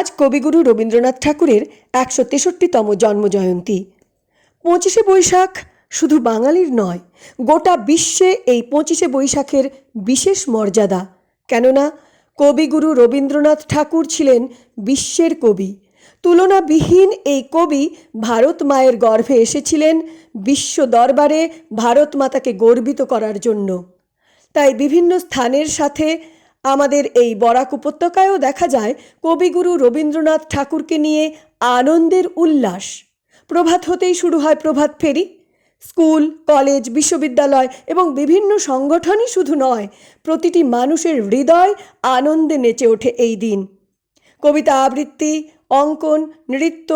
আজ কবিগুরু রবীন্দ্রনাথ ঠাকুরের একশো তেষট্টিতম জন্মজয়ন্তী। পঁচিশে বৈশাখ শুধু বাঙালির নয়, গোটা বিশ্বে এই পঁচিশে বৈশাখের বিশেষ মর্যাদা। কেননা, কবিগুরু রবীন্দ্রনাথ ঠাকুর ছিলেন বিশ্বের কবি। তুলনাবিহীন এই কবি ভারত মায়ের গর্ভে এসেছিলেন বিশ্ব দরবারে ভারত মাতাকে গর্বিত করার জন্য। তাই বিভিন্ন স্থানের সাথে আমাদের এই বরাক উপত্যকায়ও দেখা যায় কবিগুরু রবীন্দ্রনাথ ঠাকুরকে নিয়ে আনন্দের উল্লাস। প্রভাত হতেই শুরু হয় প্রভাত ফেরি। স্কুল, কলেজ, বিশ্ববিদ্যালয় এবং বিভিন্ন সংগঠনই শুধু নয়, প্রতিটি মানুষের হৃদয় আনন্দে নেচে ওঠে এই দিন। কবিতা আবৃত্তি, অঙ্কন, নৃত্য,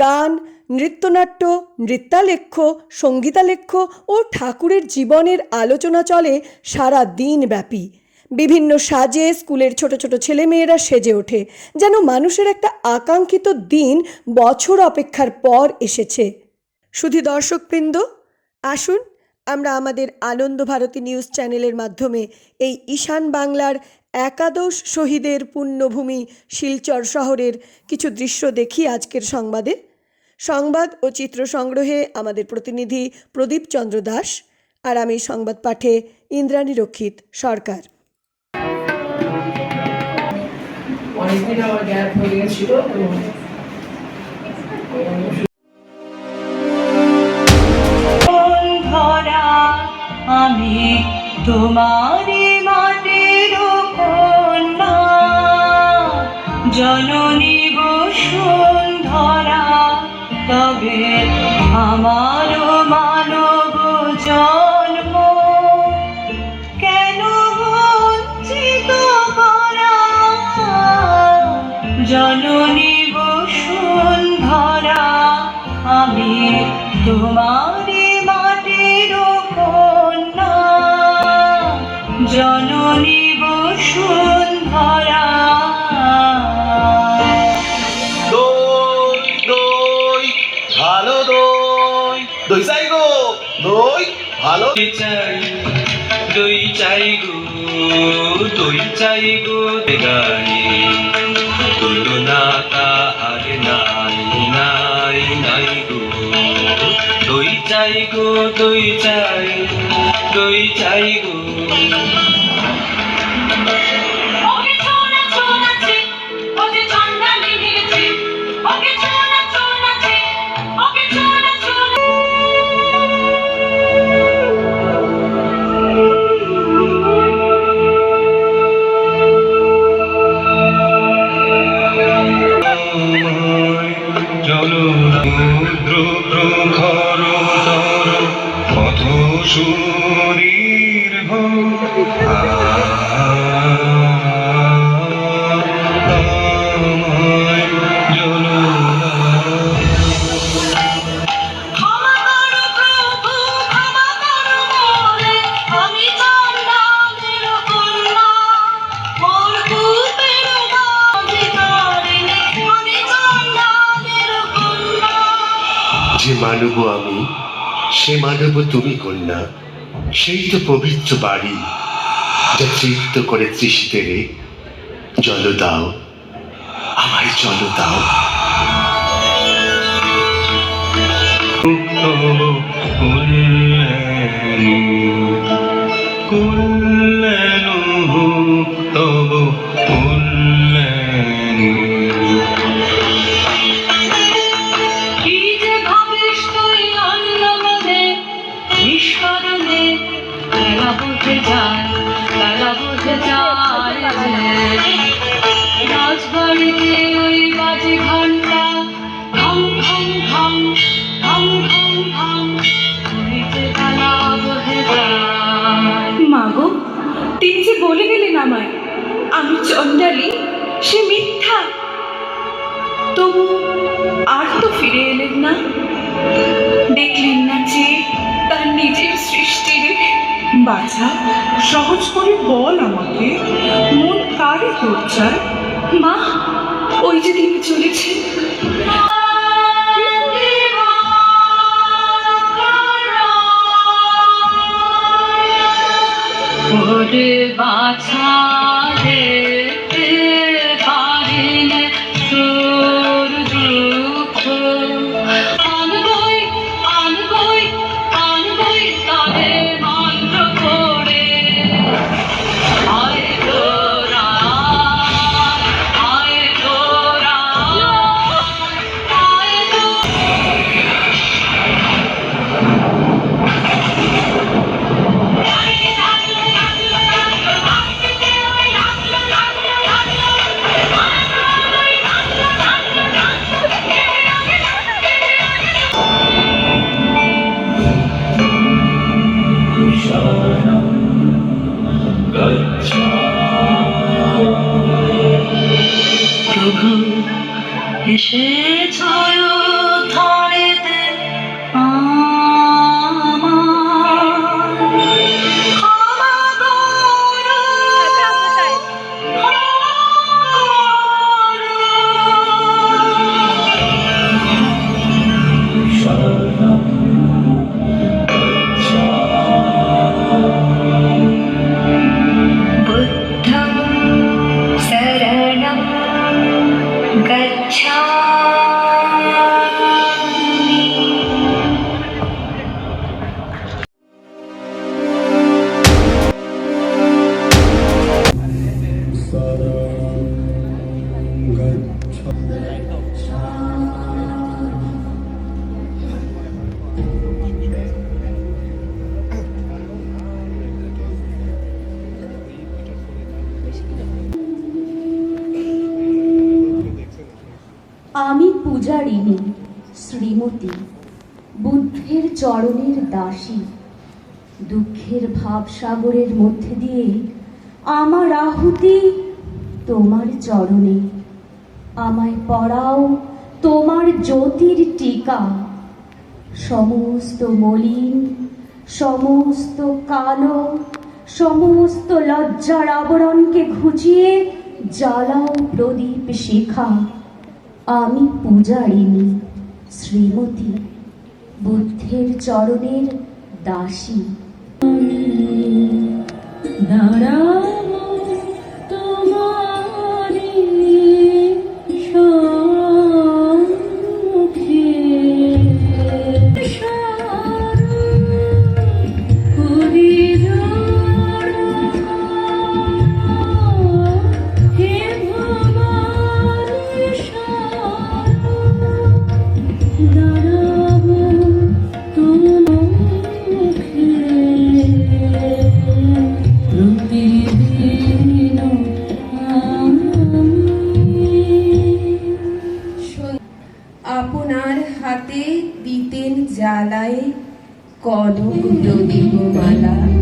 গান, নৃত্যনাট্য, নৃত্যালেখ্য, সঙ্গীতালেখ্য ও ঠাকুরের জীবনের আলোচনা চলে সারা দিন ব্যাপী বিভিন্ন সাজে স্কুলের ছোট ছোট ছেলেমেয়েরা সেজে ওঠে। যেন মানুষের একটা আকাঙ্ক্ষিত দিন বছর অপেক্ষার পর এসেছে। শুধু দর্শকবৃন্দ, আসুন আমরা আমাদের আনন্দ ভারতী নিউজ চ্যানেলের মাধ্যমে এই ঈশান বাংলার একাদশ শহীদের পুণ্যভূমি শিলচর শহরের কিছু দৃশ্য দেখি আজকের সংবাদে। সংবাদ ও চিত্র সংগ্রহে আমাদের প্রতিনিধি প্রদীপ চন্দ্র দাস আর আমি সংবাদ পাঠে ইন্দ্রাণী রক্ষিত সরকার। অনেকদিন আমার গ্যাপ হয়ে গেছিল তো আমি তোমারি মাটির কন্যা জননী জননী বসুন্ধরা আমি তোমারি মাটির কন্যা জননী বসুন্ধরা। দই দই ভালো দই। দই চাই গো দই ভালো চাই দই চাই গো দই চাই গো গাই চাই গো দই চাই দই চাই গো। যে মানব আমি, সে মানব তুমি কন্যা। সেই তো পবিত্র বাড়ি, যা তৃপ্ত করে তৃষিতে রে জল দাও, আমায় জল দাও। তব কুল্লেনু কুল্লেনু তিনি যে বলে গেলেন আমায়, আমি চণ্ডালী, সে মিথ্যা। তবু আর তো ফিরে এলেন না। দেখলেন না যে তার নিজের সৃষ্টিরে বাছা সহজ করে বল আমাকে। মন কারে তোর মা ওই যে তিনি চলেছে বাছা বন্ধু এসেছ পূজারিণী শ্রীমতী, বুদ্ধের চরণের দাসী। দুঃখের ভাবসাগরের মধ্যে দিয়ে আমার আহুতি তোমার চরণে। আমায় পড়াও তোমার জ্যোতির টিকা। সমস্ত মলিন, সমস্ত কালো, সমস্ত লজ্জার আবরণকে ঘুচিয়ে জ্বালাও প্রদীপ শিখা। আমি পূজারিণী শ্রীমতী বুদ্ধের চরণের দাসী। দাঁড়াবো কনক মালা